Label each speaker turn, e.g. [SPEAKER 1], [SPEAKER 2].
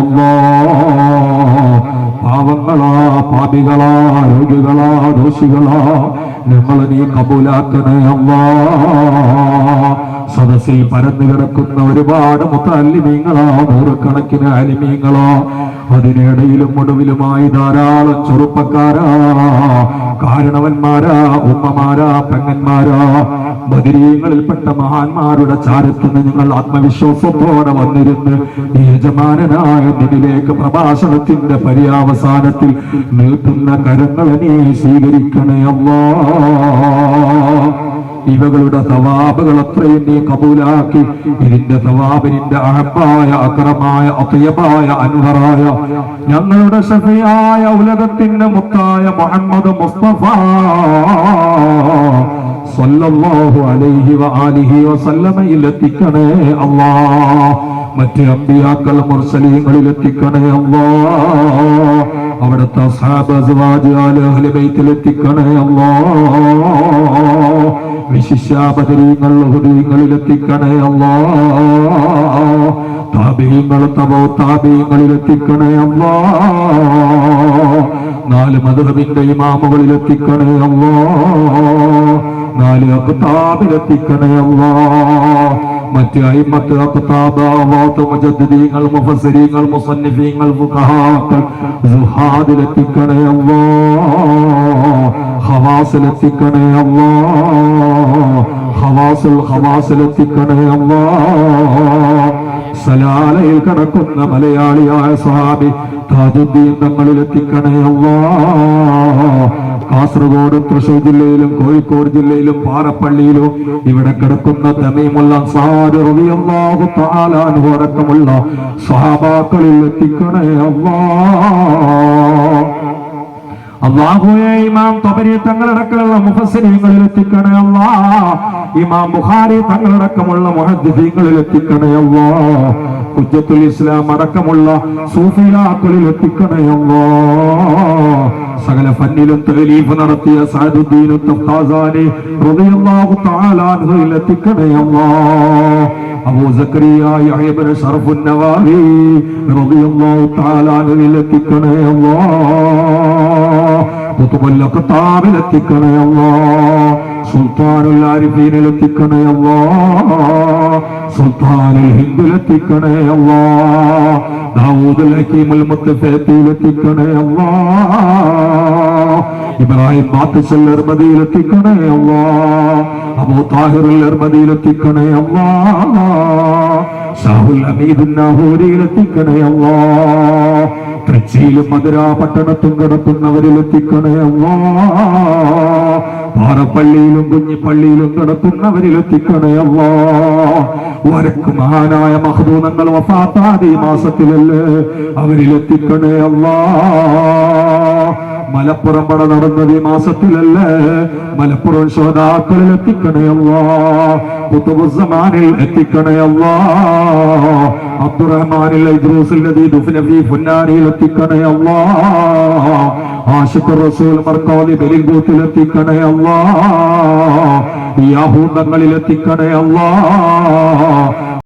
[SPEAKER 1] അല്ലാ പാവങ്ങളാ പാപികളാ രോഗികളാ ദോഷികളാ ഞങ്ങളെ നീ കബൂലാക്കണേ അമ്മാ സദസ്സിൽ പരന്നു കിടക്കുന്ന ഒരുപാട് മുത്തല്ലിമീങ്ങളോ നൂറുകണക്കിന് അലിമീങ്ങളോ. അതിനിടയിലും ഒടുവിലുമായി ധാരാളം ചെറുപ്പക്കാരാ കാരണവന്മാരാ ഉമ്മമാരാ പെങ്ങന്മാരാ. ബദിരീങ്ങളിൽപ്പെട്ട മഹാന്മാരുടെ ചാരത്തിന് ഞങ്ങൾ ആത്മവിശ്വാസത്തോടെ വന്നിരുന്ന് യജമാനനായ നിന്നിലേക്ക് പ്രഭാഷണത്തിന്റെ പര്യാവസാനത്തിൽ നീട്ടുന്ന കരങ്ങളെ നീ സ്വീകരിക്കണേ അല്ലാ. ഇവകളുടെ സവാബുകൾ അത്രയും നീ കബൂലാക്കി. ഇതിന്റെ സവാബിനിന്റെ അഹബായ അക്രമായ അത്യബായ അൻവറായ ഞങ്ങളുടെ ഷഫിയായ ഉലകത്തിന്റെ മുത്തായ മുഹമ്മദ് മുസ്തഫ അലൈഹി വആലിഹി വസല്ലമയിൽ എത്തിക്കണേ അല്ലാ. മറ്റ് അമ്പിയാക്കൾ മുർസലീങ്ങളിൽ എത്തിക്കണേ അല്ലാ. അവിടുത്തെ എത്തിക്കണേ അല്ലാ. വിശിഷ്യാപദരീങ്ങൾ ഹൃദയങ്ങളിൽ എത്തിക്കണേ അല്ലാ. താപീയങ്ങൾ തവോ താപീയങ്ങളിൽ എത്തിക്കണേ അല്ലാ. നാല് മധുഹബിന്റെ ഇമാമുകളിൽ എത്തിക്കണേ അല്ലാ. നാല് അല്ലാ മറ്റ് അയിമത്ത് അക്താബാവാത്ത് മുജദ്ദീങ്ങൾ മുഫസരീങ്ങൾ മുസന്നിഫീങ്ങൾ ഫുഖഹാക്കൾ എത്തിക്കണേ അല്ലാ ഹവാസിൽ എത്തിക്കണേ സലാലയിൽ കടക്കുന്ന മലയാളിയായ സ്വാമി താജുദ്ദീൻ തങ്ങളിൽ എത്തിക്കണേ കാസർഗോഡും കാസർഗോഡ് തൃശൂർ ജില്ലയിലും കോഴിക്കോട് ജില്ലയിലും പാറപ്പള്ളിയിലും ഇവിടെ കിടക്കുന്ന തമീമുള്ള അടക്കമുള്ള സ്വഹാബാക്കളിൽ എത്തിക്കണേ അല്ലാ അള്ളാഹുയെ ഇമാം തൊബരി തങ്ങളടക്കമുള്ള മുഹസ്സനീങ്ങളിൽ എത്തിക്കണേ അല്ലാ. ഇമാം ബുഹാരി തങ്ങളടക്കമുള്ള മുഹദ്ദിസീങ്ങളിൽ എത്തിക്കണേ അല്ലാ. ഹുജ്ജത്തുൽ ഇസ്ലാം അടക്കമുള്ള സൂഫിലാക്കളിൽ എത്തിക്കണേ അല്ലാ. സകല ഫന്നിലും തലീഫ് നടത്തിയ സാദുദ്ദീൻ തഫ്താസാനെ റളിയല്ലാഹു തആല എത്തിക്കണേ അല്ലാ. അബൂ സക്കരിയ യഹ്യ ഇബ്നു ശറഫുൻ നവാവി റളിയല്ലാഹു തആല എത്തിക്കണേ അല്ലാ. കുത്തുബുൽ അഖ്താബിൽ എത്തിക്കണേ അല്ലാ സുൽത്താനുൽ ആരിഫീനിൽ ഇബ്രാഹിം എത്തിക്കണേ അല്ലാ അബൂ താഹിറുൽ എർമദിയിൽ എത്തിക്കണേ അല്ലാ ഷാഹുൽ അമീദുൻ നാഹൂരിയിൽ എത്തിക്കണേ തൃച്ചിയിലും മധുര പട്ടണത്തും അല്ലാ പാറപ്പള്ളിയിലും കുഞ്ഞിപ്പള്ളിയിലും കിടക്കുന്നവരിൽ എത്തിക്കണേ വരക്ക് മഹാനായ മഹദൂനങ്ങൾ ഈ മാസത്തിലല്ലേ അല്ലാ മലപ്പുറം പട നടന്നത് ഈ മാസത്തിലല്ല? മലപ്പുറം ശ്രോതാക്കളിൽ എത്തിക്കണയല്ല എത്തിക്കണേ അല്ലാ. അബ്ദുറഹ്മാനിൽ ഇദ്രൂസിൽ ദുഫ്നഫി ഫുന്നാനിയിൽ എത്തിക്കണേ അല്ലാ. ആഷിഖ് റസൂൽ മർക്കാലി ബലിംഗൂത്തിൽ എത്തിക്കണേ അല്ലാ. യാഹൂദങ്ങളിൽ എത്തിക്കണേ അല്ലാ.